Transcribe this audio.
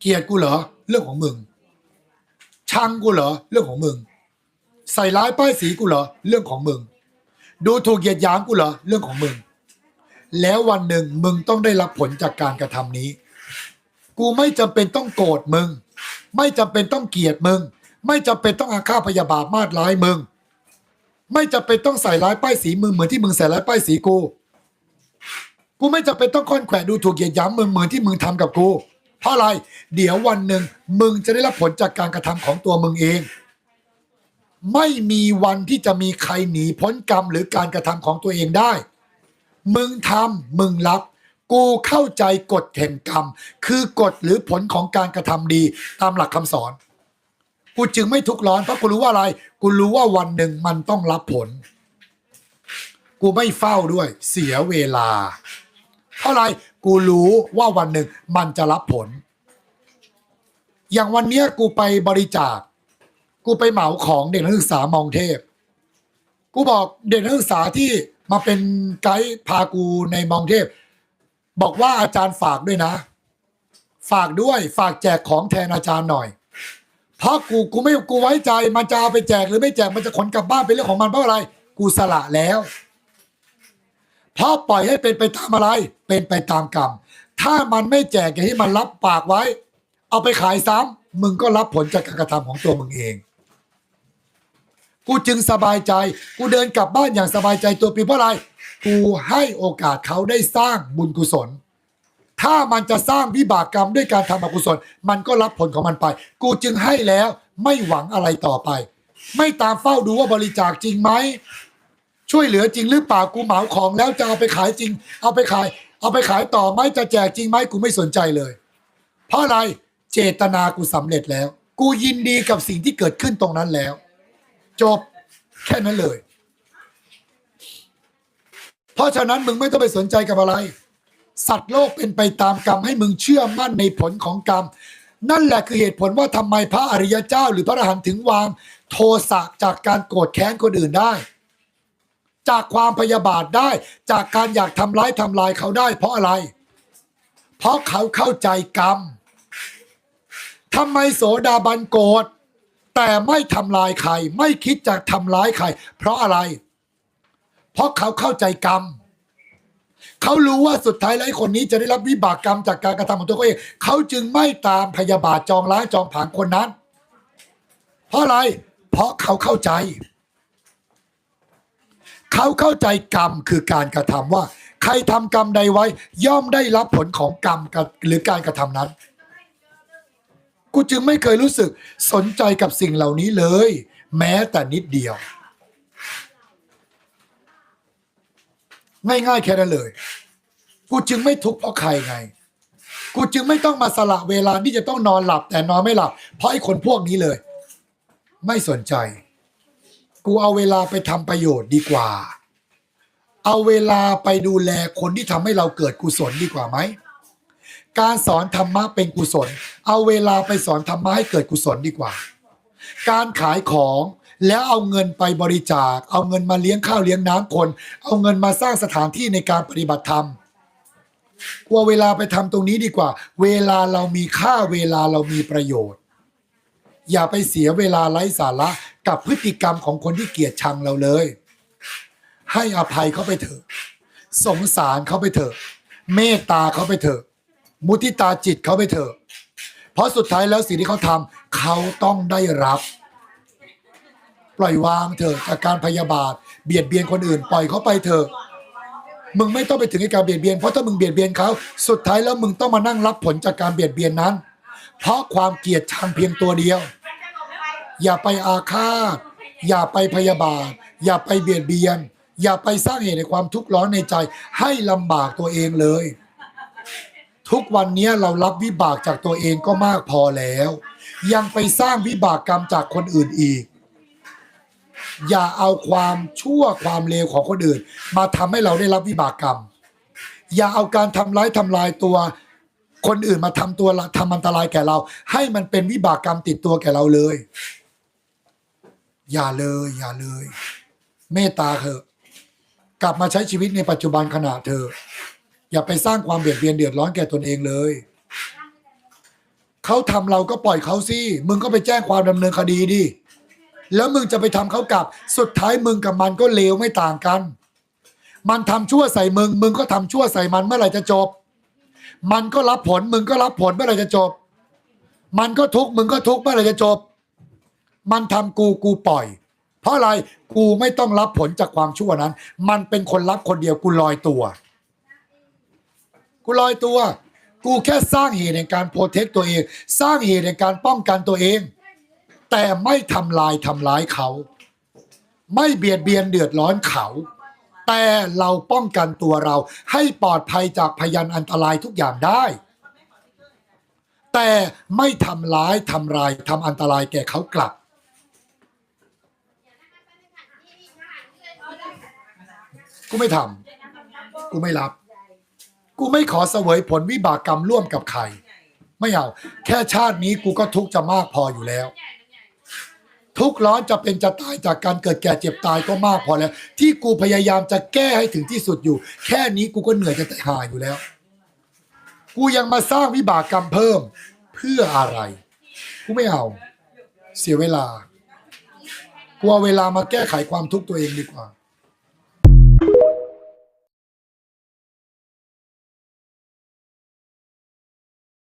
เกลียดกูเหรอ เรื่องของมึง ชังกูเหรอ เรื่องของมึง ใส่ร้ายป้ายสีกูเหรอ เรื่องของมึง ดูถูกเหยียดหยามกูเหรอ เรื่องของมึง แล้ววันหนึ่งมึงต้องได้รับผลจากการกระทำนี้ กูไม่จำเป็นต้องโกรธมึง ไม่จำเป็นต้องเกลียดมึง ไม่จำเป็นต้องอาฆาตพยาบาทมาดร้ายมึง ไม่จำเป็นต้องใส่ร้ายป้ายสีมึงเหมือนที่มึงใส่ร้ายป้ายสีกู กูไม่จำเป็นต้องค่อนแขวะดูถูกเหยียดหยามมึงเหมือนที่มึงทำกับกู เพราะอะไร เดี๋ยววันหนึ่งมึงจะได้รับผลจากการกระทำของตัวมึงเอง ไม่มีวันที่จะมีใครหนีพ้นกรรมหรือการกระทำของตัวเองได้ มึงทำมึงรับ กูเข้าใจกฎแห่งกรรม คือกฎหรือผลของการกระทำดีตามหลักคำสอน กูจึงไม่ทุกข์ร้อนเพราะกูรู้ว่าอะไร กูรู้ว่าวันหนึ่งมันต้องรับผล กูไม่เฝ้าด้วย เสียเวลา เพราะอะไร กูรู้ว่าวันหนึ่งมันจะรับผล อย่างวันเนี้ยกูไปบริจาค กูไปเหมาของเด็กนักศึกษามองเทพ กูบอกเด็กนักศึกษาที่มาเป็นไกด์พากูในมองเทพ บอกว่าอาจารย์ฝากด้วยนะ ฝากด้วยฝากแจกของแทนอาจารย์หน่อย เพราะกูกูไม่กูไว้ใจมันจะเอาไปแจกหรือไม่แจกมันจะขนกลับบ้านเป็นเรื่องของมันเพราะอะไร กูสละแล้ว เพราะปล่อยให้เป็นไปตามอะไร เป็นไปตามกรรม ถ้ามันไม่แจกอย่างที่มันรับปากไว้ เอาไปขายซ้ำมึงก็รับผลจากการกระทำของตัวมึงเอง กูจึงสบายใจ กูเดินกลับบ้านอย่างสบายใจตัวปีเพราะอะไร กูให้โอกาสเขาได้สร้างบุญกุศล ถ้ามันจะสร้างวิบากกรรมด้วยการทำอกุศล มันก็รับผลของมันไป กูจึงให้แล้วไม่หวังอะไรต่อไป ไม่ตามเฝ้าดูว่าบริจาคจริงไหม ช่วยเหลือจริงหรือเปล่ากูเหมาของแล้วจะเอาไปขายจริง เอาไปขาย เอาไปขายต่อไหมจะแจกจริงไหมกูไม่สนใจเลย เพราะอะไรเจตนากูสำเร็จแล้ว กูยินดีกับสิ่งที่เกิดขึ้นตรงนั้นแล้ว จบแค่นั้นเลย เพราะฉะนั้นมึงไม่ต้องไปสนใจกับอะไร สัตว์โลกเป็นไปตามกรรมให้มึงเชื่อมั่นในผลของกรรม นั่นแหละคือเหตุผลว่าทำไมพระอริยเจ้า หรือพระอรหันต์ถึงวาง โทสะจากการโกรธแค้นคนอื่นได้ จากความพยาบาทได้ จากการอยากทำร้ายทำลายเขาได้ เพราะอะไร เพราะเขาเข้าใจกรรมทำไมโสดาบันโกรธแต่ไม่ทำลายใคร ไม่คิดจะทำร้ายใคร เพราะอะไร เพราะเขาเข้าใจกรรมเขารู้ว่าสุดท้ายแล้วคนนี้จะได้รับวิบากกรรมจากการกระทำของตัวเขาเองเขาจึงไม่ตามพยาบาทจองล้างจองผางคนนั้น เพราะอะไร เพราะเขาเข้าใจ เขาเข้าใจกรรมคือการกระทำว่า ใครทำกรรมใดไว้ ย่อมได้รับผลของกรรมกับหรือการกระทำนั้น กูจึงไม่เคยรู้สึกสนใจกับสิ่งเหล่านี้เลย แม้แต่นิดเดียว ง่ายๆแค่นั้นเลย กูจึงไม่ทุกข์เพราะใครไง กูจึงไม่ต้องมาสละเวลาที่จะต้องนอนหลับแต่นอนไม่หลับ เพราะไอ้คนพวกนี้เลย ไม่สนใจ กูเอาเวลาไปทำประโยชน์ดีกว่า เอาเวลาไปดูแลคนที่ทำให้เราเกิดกุศลดีกว่าไหม การสอนธรรมะเป็นกุศล เอาเวลาไปสอนธรรมะให้เกิดกุศลดีกว่า การขายของแล้วเอาเงินไปบริจาค เอาเงินมาเลี้ยงข้าวเลี้ยงน้ำคน เอาเงินมาสร้างสถานที่ในการปฏิบัติธรรมกลัวเวลาไปทำตรงนี้ดีกว่า เวลาเรามีค่าเวลาเรามีประโยชน์ อย่าไปเสียเวลาไร้สาระ กับพฤติกรรมของคนที่เกลียดชังเราเลย ให้อภัยเขาไปเถอะ สงสารเขาไปเถอะ เมตตาเขาไปเถอะ มุทิตาจิตเขาไปเถอะ เพราะสุดท้ายแล้วสิ่งที่เขาทำเขาต้องได้รับ ปล่อยวางเถอะจากการพยาบาท เบียดเบียนคนอื่น ปล่อยเขาไปเถอะมึงไม่ต้องไปถึงการเบียดเบียนเพราะถ้ามึงเบียดเบียนเขาสุดท้ายแล้วมึงต้องมานั่งรับผลจากการเบียดเบียนนั้น เพราะความเกลียดชังเพียงตัวเดียว อย่าไปอาฆาต อย่าไปพยาบาท อย่าไปเบียดเบียน อย่าไปสร้างเหตุในความทุกข์ร้อนในใจ ให้ลำบากตัวเองเลย ทุกวันนี้เรารับวิบากจากตัวเองก็มากพอแล้ว ยังไปสร้างวิบากกรรมจากคนอื่นอีก อย่าเอาความชั่วความเลวของคนอื่น มาทำให้เราได้รับวิบากกรรม อย่าเอาการทำร้ายทำลายตัวคนอื่นมาทำตัวทำอันตรายแก่เรา ให้มันเป็นวิบากกรรมติดตัวแก่เราเลย อย่าเลย อย่าเลย เมตตาเถอะกลับมาใช้ชีวิตในปัจจุบันขณะเธอ อย่าไปสร้างความเบียดเบียนเดือดร้อนแก่ตนเองเลย เขาทำเราก็ปล่อยเขาสิมึงก็ไปแจ้งความดำเนินคดีดิแล้วมึงจะไปทำเขากลับ สุดท้ายมึงกับมันก็เลวไม่ต่างกัน มันทำชั่วใส่มึง มึงก็ทำชั่วใส่มันเมื่อไหร่จะจบ มันก็รับผล มึงก็รับผลเมื่อไหร่จะจบ มันก็ทุกมึงก็ทุกเมื่อไหร่จะจบ มันทำกูกูปล่อย เพราะอะไรกูไม่ต้องรับผลจากความชั่วนั้น มันเป็นคนรับคนเดียวกูลอยตัว กูลอยตัว กูแค่สร้างเหตุในการโปรเทคตัวเอง สร้างเหตุในการป้องกันตัวเอง แต่ไม่ทำลายทำร้ายเขา ไม่เบียดเบียนเดือดร้อนเขาแต่เราป้องกันตัวเราให้ปลอดภัยจากพยานอันตรายทุกอย่างได้ แต่ไม่ทำร้ายทำลายทำอันตรายแก่เขากลับ กูไม่ทำกูไม่รับ กูไม่ขอเสวยผลวิบากกรรมร่วมกับใคร ไม่เอา แค่ชาตินี้กูก็ทุกข์จะมากพออยู่แล้ว ทุกข์ร้อนจะเป็นจะตายจากการเกิดแก่เจ็บตายก็มากพอแล้ว ที่กูพยายามจะแก้ให้ถึงที่สุดอยู่ แค่นี้กูก็เหนื่อยจะตายอยู่แล้ว กูยังมาสร้างวิบากกรรมเพิ่มเพื่ออะไร กูไม่เอา เสียเวลากูเอาเวลามาแก้ไขความทุกข์ตัวเองดีกว่า